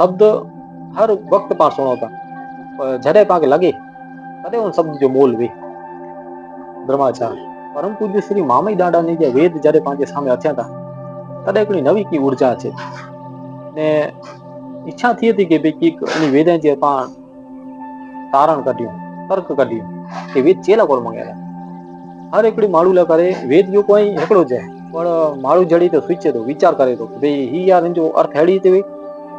शब्द हर वक्त पर सुनो था जरे पाक लगे तदे उन शब्द जो मूल भी ब्रह्माचार्य, परम पूज्य श्री मामी दादा ने जो वेद जरे पांचे सामने अच्छा था तदे कोई नवी की ऊर्जा अच्छे ने इच्छा थी थी कि बेकी अन्य वेद हैं जो तारण कर दियो तर्क कर दियो कि वेद चेला कर मंगे हर एक बड़ी मालू लगा रहे वेद जो कोई एकड़ हो पर मालू जड़ी तो स्विच तो विचार करे तो भई ही यार जो अर्थ हैडी थी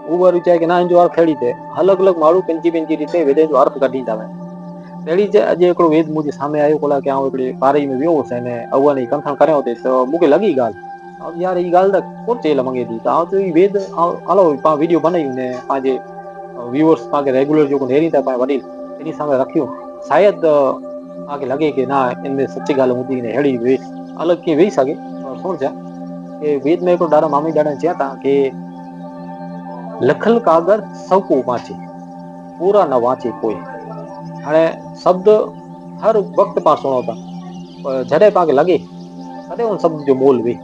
ઉવર વિચાર કે ના જો અર્થ હેડી દે અલગ અલગ મારું પેંચી પેંચી રીતે વેદે વાર્પ અર્થ કાઢી આવે તેડી જે આજે એકડો વેદ મુજે સામે આવ્યો, કોલા કે આવ એકડે પારી મે વ્યો છે ને, અવવાની કંથણ કર્યો તે, તો મુકે લગી ગાલ. આવ યાર ઈ ગાલ દક કોણ ચેલા મંગે દી તો આવ તો ઈ વેદ આલો પા વિડિયો બનાવ્યું ને આજે વ્યુઅર્સ પાસે રેગ્યુલર જો કોને હેરીતા પાસે વડી એની સામે રાખ્યું. શાયદ આગે લગે કે ના, એમને સચ્ચી ગાલ મુદી ને હેડી વે અલગ કે વેઈ શકે? શું છે? કે વેદમાં એકડો ડારા મામી દાડા જ્યાં હતા કે લખલ કાગર સૌકો વાંચે, પૂરા ન વાંચે કોઈ. અને શબ્દ હર વખત પા સુણોતા જ્યારે પાકે લગે, ત્યારે હું શબ્દ જો બોલવી.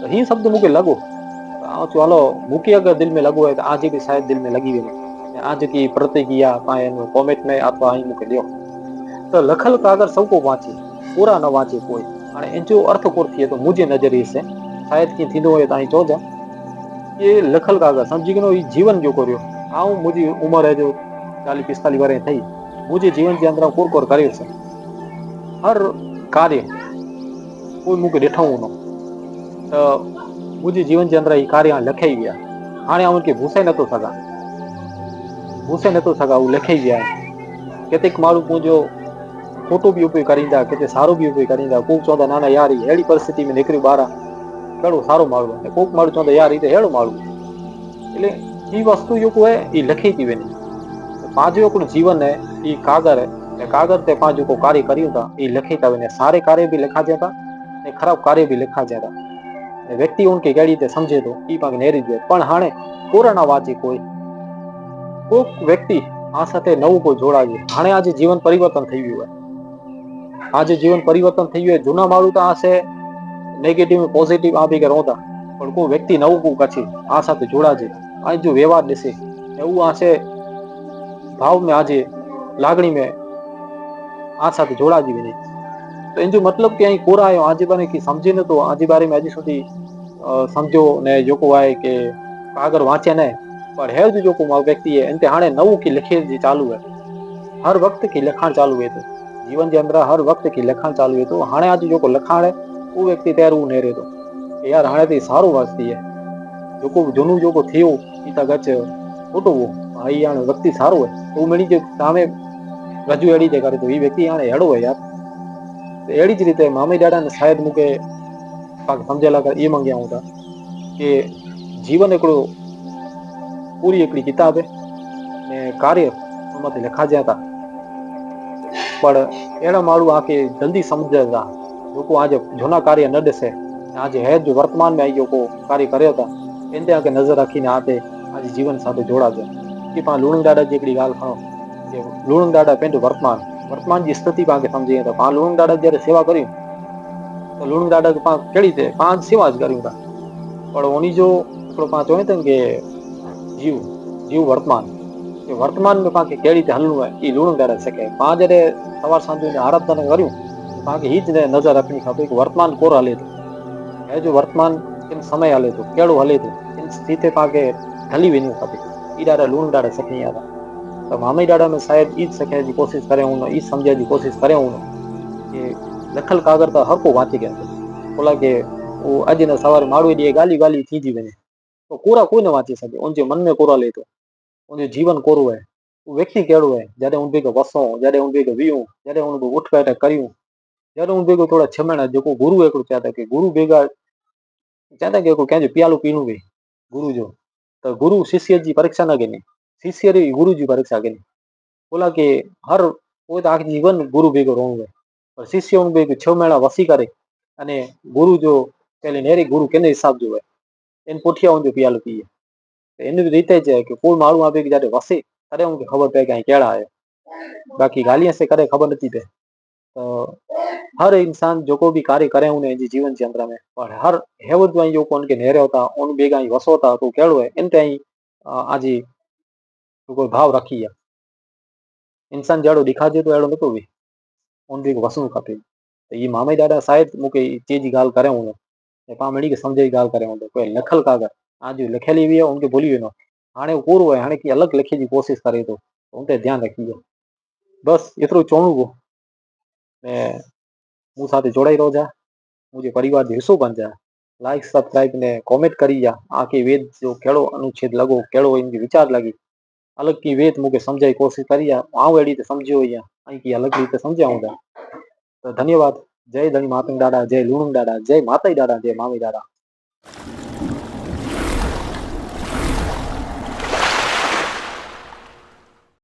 તો હી શબ્દ મૂકે લગો. ચાલો મૂકી અગર દિલ મેં લગો હોય તો આજે બી શાયદ દિલ મેં લગી ગયો. આજે કી પ્રતિક્રિયા કાંઈ એનું કોમેન્ટ મેં અથવા અહીં મૂકી દો તો લખલ કાગર સૌકો વાંચે, પૂરા ન વાંચે કોઈ. અને એનો અર્થ કોર થઈએ તો મુજે નજરી છે શાયદ ક્યાં થીંદો હોય તો અહીં જોજો એ લખલ કાકા સમજી ગયો એ જીવન જો કર્યો. આ હું મુજી ઉંમરે જો ચાલીસ પિસ્તાલીસ વર્ષ થઈ. મુજે જીવન જે અંદર કોર કોર કર્યું છે. હર કાર્ય કોઈ મૂકે દેઠાવું નો તો મુજે જીવન જે અંદર એ કાર્ય લખાઈ ગયા. હાણે આવું કે ભૂસાઈ નતો સગા ભૂસાઈ નતો સગા આવું લખાઈ ગયા. કેતેક મારું પૂજો ખોટો બી ઉપયોગ કરી દા, કે સારો બી ઉપયોગ કરી દા. કોક ચોદા નાના યાર, એડી પરિસ્થિતિ મેં નીકળ્યું બારા. કડું સારું માળવું અને કોક માળું તો યાર રીતે હેળું માળવું. એટલે એ વસ્તુ યુક હોય એ લખી હતી નહીં પાંચ યુકનું જીવન એ કાગર ને કાગર તે પાંચ યુકો કાર્ય કર્યું હતા એ લખી હતા ને સારા કાર્ય બી લખા જતા ને ખરાબ કાર્ય બી લખા જતા ને વ્યક્તિ ઉનકી કેડી રીતે સમજે તો એ પાક નેરી જાય પણ હાણે કોરોના વાંચી કોઈ. કોક વ્યક્તિ આ સાથે નવું કોઈ જોડાવી હાણે આજે જીવન પરિવર્તન થઈ ગયું હોય. આજે જીવન પરિવર્તન થઈ ગયું હોય. જૂના માળું તો આ છે નેગેટિવ પોઝિટિવ આ ભેગા નહોતા પણ કોઈ વ્યક્તિ નવું કોઈ કાચી આ સાથે જોડાજે આ જો વ્યવહાર લેશે એવું આ છે ભાવ મેં આજે લાગણી મેં આ સાથે જોડાજી વિનય તો એનો મતલબ કે અહીં કોરા આવ્યો આજે બારે કે સમજી નતો આજે બારે મેં હજી સુધી સમજો ને જોકો આય કે કાગર વાંચે ને પણ હેવ જો જોકો માં વ્યક્તિ એ અંતે હાણે નવું કે લખે જે ચાલુ હે हर वक्त की लखाण चालू हुए थे जीवन के अंदर हर वक्त की लखाण चालू हुए तो हाणे आज जो को लखाण है કોઈ વ્યક્તિ ત્યારે હું નહીં રહેતો. કે યાર હાણેથી સારું વાંચતી જો કો જૂનું જોકો થયું પિતા ગચે ખોટું હું હા એ આણે વ્યક્તિ સારું હોય. તો હું જે સામે રજુ એડી જે કરે તો એ વ્યક્તિ આણે હેડો હોય યાર. એડી જ રીતે મામી દાદાને સાહેબ મૂકે પાક સમજેલા કર એ માંગ્યા હું કે જીવન એકડું પૂરી એકડી કિતાબે ને કાર્ય એમાંથી લખાજ્યા હતા. પણ એના મારું આ કે જલ્દી સમજાતા લોકો આજે જૂના કાર્ય ન દેશે આજે હેજ વર્તમાનમાં એ લોકો કાર્ય કર્યો હતા. એને આગળ નજર રાખીને હાથે આજે જીવન સાથે જોડાજો એ પણ લુણું દાડા જેકડી ગાલ ખાઓ જે લુણું દાડા પેન્ટ વર્તમાન. વર્તમાન જે સ્થિતિ પાંગે સમજીએ તો આ લુણું દાડા જ્યારે સેવા કર્યું તો લુણું દાડા પાંચ કેળી છે પાંચ સેવા જ કર્યું હતા. પણ ઓની જો આપણો પાંચ હોય ને કે જીવ જીવ વર્તમાન. એ વર્તમાનમાં પાંખે કેળી રીતે હલવું હોય એ લુણું દાડા શકે પાંચ જ્યારે સવાર સાંજે આરાધના કર્યું કારણ કે એ જ નજર રાખણી ખાતું કે વર્તમાન કોર હાલે હતું એ જો વર્તમાન કેમ સમય હાલે તો કેળું હાલે તો એમ સ્થિતિ પાકે ઢલી વિનું ખાતી એ દાડા લૂણ દાડા સપની યાદ તો મામી દાડા મેં સાહેબ એ જ શક્યાની કોશિશ કરે હું એ સમજાવી કોશિશ કરે હું કે લખલ કાગર તો હરકો વાંચી ગયા ઓલા કે હું આજે સવારે માળવી દે ગાલી ગાલી થીજી બને. તો કોરા કોઈને વાંચી શકે? ઊંજે મનને કોરા લેતો ઊંજે જીવન કોરું હોય. વ્યક્તિ કેળું હોય. જ્યારે ઊંધી કે વસો, જ્યારે ઊંધી કે વીયું જ્યારે ઊંધું ઉઠકાટા કર્યું जरा हूँ देखो थोड़ा छह महीना जो गुरु एक चाहता कि गुरु बेगा चाहता कि कह प्यालो पीणू भी गुरु जो तो गुरु शिष्य की परीक्षा ना गिने शिष्य गुरु की परीक्षा गिने बोला कि हर कोई तो जीवन गुरु बेगो रो पर शिष्य उन बेग छह महीना वसी करे अने गुरु जो पहले नेरी गुरु केने हिसाब जो है इन पोठिया उन जो प्यालू पीए तो इन रीते जाए कि कोई मारू आप जाते वसे अरे उनकी खबर पे कहीं कहड़ा है बाकी गालियाँ से करे खबर नती पे हर इंसान जेको भी कार्य करे उन जी जीवन जे अंदर में, पर हर हेवत जो जो कोन के नेरे होता, उन ही वसो था तो केड़ो है, इन ते આજે कोई भाव रखी है। इंसान जहिड़ो ॾेखारिजे थो अहिड़ो नथो वे उन बि वसणु खपे। त इहे मामा जी ॾाॾा शायदि मूंखे चीज़ जी ॻाल्हि करे हूंदो ऐं पाण ॿिन्ही खे सम्झ जी करे हूंदो कोई लिखल कागर, आज लिखियल हुई आहे उनखे भुली वेंदो हाणे आहे की अलॻि लिखे जी कोशिशि करे थो उन ते ध्यानु रखिजे बसि, एतिरो चवणो हुओ ऐं मूं साथ जोड़ाई रहिजा मुंहिंजे परिवार जो हिसो बणिजा लाइक सब्सक्राइब ने कॉमेंट करी जा आके वेद जो कहिड़ो अनुच्छेद लॻो कहिड़ो इनजी वीचार लॻी अलॻि की वेद मूंखे सम्झ जी कोशिशि करी आहे आउं अहिड़ी त सम्झियो ई आहे ऐं की अलॻि रीति सम्झिया हूंदा त धन्यवाद जय धनी मातंग ॾाॾा जय लूणू ॾाॾा जय माता जी ॾाॾा जय मामी ॾाॾा